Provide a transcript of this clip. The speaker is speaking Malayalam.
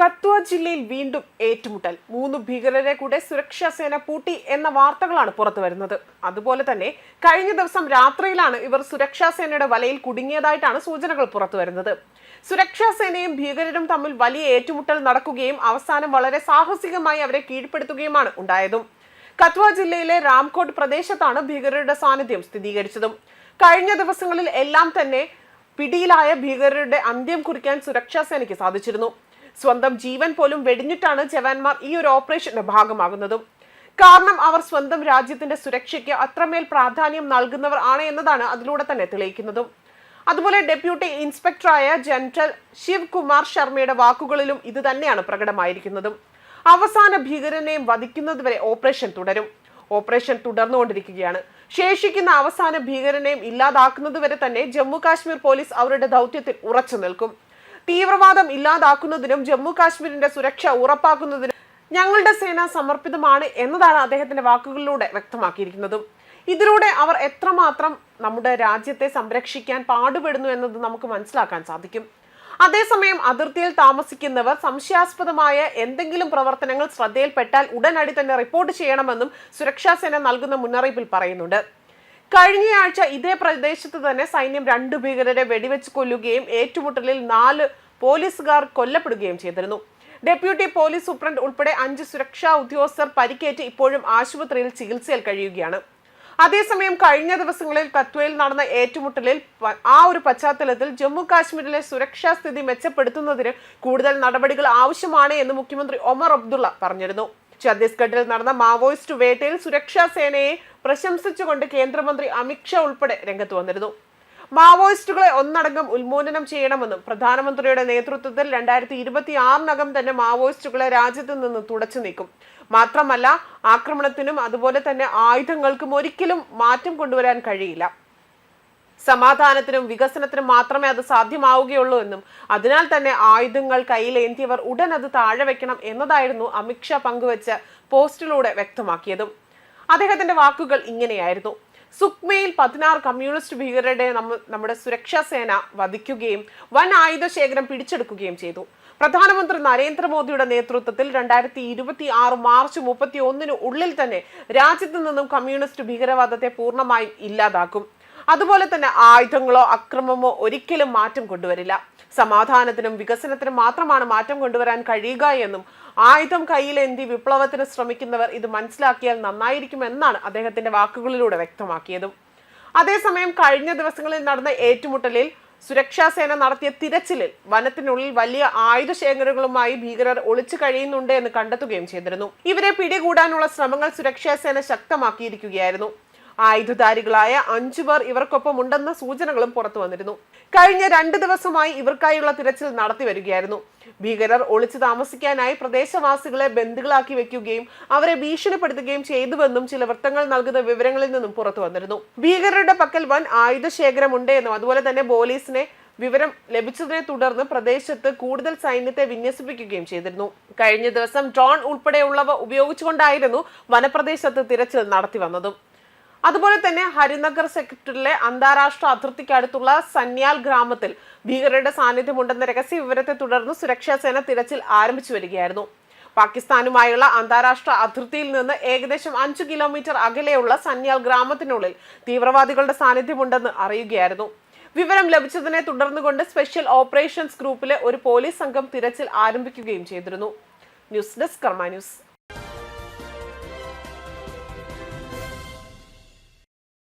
കത്വ ജില്ലയിൽ വീണ്ടും ഏറ്റുമുട്ടൽ. മൂന്ന് ഭീകരരെ കൂടെ സുരക്ഷാ സേന പൂട്ടി എന്ന വാർത്തകളാണ് പുറത്തു വരുന്നത്. അതുപോലെ തന്നെ കഴിഞ്ഞ ദിവസം രാത്രിയിലാണ് ഇവർ സുരക്ഷാ സേനയുടെ വലയിൽ കുടുങ്ങിയതായിട്ടാണ് സൂചനകൾ പുറത്തു വരുന്നത്. സുരക്ഷാ സേനയും ഭീകരരും തമ്മിൽ വലിയ ഏറ്റുമുട്ടൽ നടക്കുകയും അവസാനം വളരെ സാഹസികമായി അവരെ കീഴ്പ്പെടുത്തുകയുമാണ് ഉണ്ടായതും. കത്വ ജില്ലയിലെ രാംകോട്ട് പ്രദേശത്താണ് ഭീകരരുടെ സാന്നിധ്യം സ്ഥിരീകരിച്ചതും. കഴിഞ്ഞ ദിവസങ്ങളിൽ എല്ലാം തന്നെ പിടിയിലായ ഭീകരരുടെ അന്ത്യം കുറിക്കാൻ സുരക്ഷാ സേനയ്ക്ക് സാധിച്ചിരുന്നു. സ്വന്തം ജീവൻ പോലും വെടിഞ്ഞിട്ടാണ് ജവാന്മാർ ഈ ഒരു ഓപ്പറേഷന്റെ ഭാഗമാകുന്നതും. കാരണം അവർ സ്വന്തം രാജ്യത്തിന്റെ സുരക്ഷയ്ക്ക് അത്രമേൽ പ്രാധാന്യം നൽകുന്നവർ ആണ് എന്നതാണ് അതിലൂടെ തന്നെ തെളിയിക്കുന്നതും. അതുപോലെ ഡെപ്യൂട്ടി ഇൻസ്പെക്ടറായ ജനറൽ ശിവ് കുമാർ ശർമ്മയുടെ വാക്കുകളിലും ഇത് തന്നെയാണ് പ്രകടമായിരിക്കുന്നതും. അവസാന ഭീകരനെയും വധിക്കുന്നതുവരെ ഓപ്പറേഷൻ തുടരും. ഓപ്പറേഷൻ തുടർന്നുകൊണ്ടിരിക്കുകയാണ്. ശേഷിക്കുന്ന അവസാന ഭീകരനെയും ഇല്ലാതാക്കുന്നതുവരെ തന്നെ ജമ്മു കാശ്മീർ പോലീസ് അവരുടെ ദൗത്യത്തിൽ ഉറച്ചു നിൽക്കും. തീവ്രവാദം ഇല്ലാതാക്കുന്നതിനും ജമ്മു കാശ്മീരിന്റെ സുരക്ഷ ഉറപ്പാക്കുന്നതിനും ഞങ്ങളുടെ സേന സമർപ്പിതമാണ് എന്നതാണ് അദ്ദേഹത്തിന്റെ വാക്കുകളിലൂടെ വ്യക്തമാക്കിയിരിക്കുന്നതും. ഇതിലൂടെ അവർ എത്രമാത്രം നമ്മുടെ രാജ്യത്തെ സംരക്ഷിക്കാൻ പാടുപെടുന്നു എന്നത് നമുക്ക് മനസ്സിലാക്കാൻ സാധിക്കും. അതേസമയം അതിർത്തിയിൽ താമസിക്കുന്നവർ സംശയാസ്പദമായ എന്തെങ്കിലും പ്രവർത്തനങ്ങൾ ശ്രദ്ധയിൽപ്പെട്ടാൽ ഉടനടി തന്നെ റിപ്പോർട്ട് ചെയ്യണമെന്നും സുരക്ഷാസേന നൽകുന്ന മുന്നറിയിപ്പിൽ പറയുന്നുണ്ട്. കഴിഞ്ഞയാഴ്ച ഇതേ പ്രദേശത്ത് തന്നെ സൈന്യം രണ്ടു ഭീകരരെ വെടിവെച്ച് കൊല്ലുകയും ഏറ്റുമുട്ടലിൽ നാല് പോലീസുകാർ കൊല്ലപ്പെടുകയും ചെയ്തിരുന്നു. ഡെപ്യൂട്ടി പോലീസ് സൂപ്രണ്ട് ഉൾപ്പെടെ അഞ്ച് സുരക്ഷാ ഉദ്യോഗസ്ഥർ പരിക്കേറ്റ് ഇപ്പോഴും ആശുപത്രിയിൽ ചികിത്സയിൽ കഴിയുകയാണ്. അതേസമയം കഴിഞ്ഞ ദിവസങ്ങളിൽ കത്വയിൽ നടന്ന ഏറ്റുമുട്ടലിൽ ആ ഒരു പശ്ചാത്തലത്തിൽ ജമ്മു കാശ്മീരിലെ സുരക്ഷാ സ്ഥിതി മെച്ചപ്പെടുത്തുന്നതിന് കൂടുതൽ നടപടികൾ ആവശ്യമാണ് എന്ന് മുഖ്യമന്ത്രി ഒമർ അബ്ദുള്ള പറഞ്ഞിരുന്നു. ഛത്തീസ്ഗഡിൽ നടന്ന മാവോയിസ്റ്റ് വേട്ടയിൽ സുരക്ഷാ സേനയെ പ്രശംസിച്ചുകൊണ്ട് കേന്ദ്രമന്ത്രി അമിത്ഷാ ഉൾപ്പെടെ രംഗത്ത് വന്നിരുന്നു. മാവോയിസ്റ്റുകളെ ഒന്നടങ്കം ഉന്മൂലനം ചെയ്യണമെന്നും പ്രധാനമന്ത്രിയുടെ നേതൃത്വത്തിൽ രണ്ടായിരത്തി ഇരുപത്തി ആറിനകം തന്നെ മാവോയിസ്റ്റുകളെ രാജ്യത്ത് നിന്ന് തുടച്ചു നീക്കും. മാത്രമല്ല ആക്രമണത്തിനും അതുപോലെ തന്നെ ആയുധങ്ങൾക്കും ഒരിക്കലും മാറ്റം കൊണ്ടുവരാൻ കഴിയില്ല. സമാധാനത്തിനും വികസനത്തിനും മാത്രമേ അത് സാധ്യമാവുകയുള്ളൂ എന്നും. അതിനാൽ തന്നെ ആയുധങ്ങൾ കയ്യിലേന്തിയവർ ഉടൻ അത് താഴെ വെക്കണം എന്നതായിരുന്നു അമിത്ഷാ പങ്കുവച്ച പോസ്റ്റിലൂടെ വ്യക്തമാക്കിയതും. അദ്ദേഹത്തിന്റെ വാക്കുകൾ ഇങ്ങനെയായിരുന്നു. സുക്മയിൽ പതിനാറ് കമ്മ്യൂണിസ്റ്റ് ഭീകരരുടെ നമ്മ നമ്മുടെ സുരക്ഷാ സേന വധിക്കുകയും വൻ ആയുധ ശേഖരം പിടിച്ചെടുക്കുകയും ചെയ്തു. പ്രധാനമന്ത്രി നരേന്ദ്രമോദിയുടെ നേതൃത്വത്തിൽ രണ്ടായിരത്തി ഇരുപത്തി ആറ് മാർച്ച് മുപ്പത്തി ഒന്നിന് ഉള്ളിൽ തന്നെ രാജ്യത്തു നിന്നും കമ്മ്യൂണിസ്റ്റ് ഭീകരവാദത്തെ പൂർണമായും ഇല്ലാതാക്കും. അതുപോലെ തന്നെ ആയുധങ്ങളോ അക്രമമോ ഒരിക്കലും മാറ്റം കൊണ്ടുവരില്ല. സമാധാനത്തിനും വികസനത്തിനും മാത്രമാണ് മാറ്റം കൊണ്ടുവരാൻ കഴിയുക എന്നും ആയുധം കയ്യിലേന്തി വിപ്ലവത്തിന് ശ്രമിക്കുന്നവർ ഇത് മനസ്സിലാക്കിയാൽ നന്നായിരിക്കുമെന്നാണ് അദ്ദേഹത്തിന്റെ വാക്കുകളിലൂടെ വ്യക്തമാക്കിയതും. അതേസമയം കഴിഞ്ഞ ദിവസങ്ങളിൽ നടന്ന ഏറ്റുമുട്ടലിൽ സുരക്ഷാസേന നടത്തിയ തിരച്ചിലിൽ വനത്തിനുള്ളിൽ വലിയ ആയുധ ശേഖരങ്ങളുമായി ഭീകരർ ഒളിച്ചു കഴിയുന്നുണ്ട് എന്ന് കണ്ടെത്തുകയും ചെയ്തിരുന്നു. ഇവരെ പിടികൂടാനുള്ള ശ്രമങ്ങൾ സുരക്ഷാസേന ശക്തമാക്കിയിരിക്കുകയായിരുന്നു. ആയുധധാരികളായ അഞ്ചു പേർ ഇവർക്കൊപ്പം ഉണ്ടെന്ന സൂചനകളും പുറത്തു വന്നിരുന്നു. കഴിഞ്ഞ രണ്ട് ദിവസമായി ഇവർക്കായുള്ള തിരച്ചിൽ നടത്തി വരികയായിരുന്നു. ഭീകരർ ഒളിച്ചു താമസിക്കാനായി പ്രദേശവാസികളെ ബന്ധുക്കളാക്കി വെക്കുകയും അവരെ ഭീഷണിപ്പെടുത്തുകയും ചെയ്തുവെന്നും ചില വൃത്തങ്ങൾ നൽകുന്ന വിവരങ്ങളിൽ നിന്നും പുറത്തു വന്നിരുന്നു. ഭീകരരുടെ പക്കൽ വൻ ആയുധ ശേഖരമുണ്ട് എന്നും അതുപോലെ തന്നെ പോലീസിനെ വിവരം ലഭിച്ചതിനെ തുടർന്ന് പ്രദേശത്ത് കൂടുതൽ സൈന്യത്തെ വിന്യസിപ്പിക്കുകയും ചെയ്തിരുന്നു. കഴിഞ്ഞ ദിവസം ഡ്രോൺ ഉൾപ്പെടെയുള്ളവ ഉപയോഗിച്ചുകൊണ്ടായിരുന്നു വനപ്രദേശത്ത് തിരച്ചിൽ നടത്തി വന്നതും. അതുപോലെ തന്നെ ഹരിനഗർ സെക്ടറിലെ അന്താരാഷ്ട്ര അതിർത്തിക്കടുത്തുള്ള സന്യാൽ ഗ്രാമത്തിൽ ഭീകരരുടെ സാന്നിധ്യമുണ്ടെന്ന രഹസ്യ വിവരത്തെ തുടർന്ന് സുരക്ഷാസേന തിരച്ചിൽ ആരംഭിച്ചു വരികയായിരുന്നു. പാകിസ്ഥാനുമായുള്ള അന്താരാഷ്ട്ര അതിർത്തിയിൽ നിന്ന് ഏകദേശം അഞ്ചു കിലോമീറ്റർ അകലെയുള്ള സന്യാൽ ഗ്രാമത്തിനുള്ളിൽ തീവ്രവാദികളുടെ സാന്നിധ്യമുണ്ടെന്ന് അറിയുകയായിരുന്നു. വിവരം ലഭിച്ചതിനെ തുടർന്നുകൊണ്ട് സ്പെഷ്യൽ ഓപ്പറേഷൻസ് ഗ്രൂപ്പിലെ ഒരു പോലീസ് സംഘം തിരച്ചിൽ ആരംഭിക്കുകയും ചെയ്തിരുന്നു. News desk Karma news.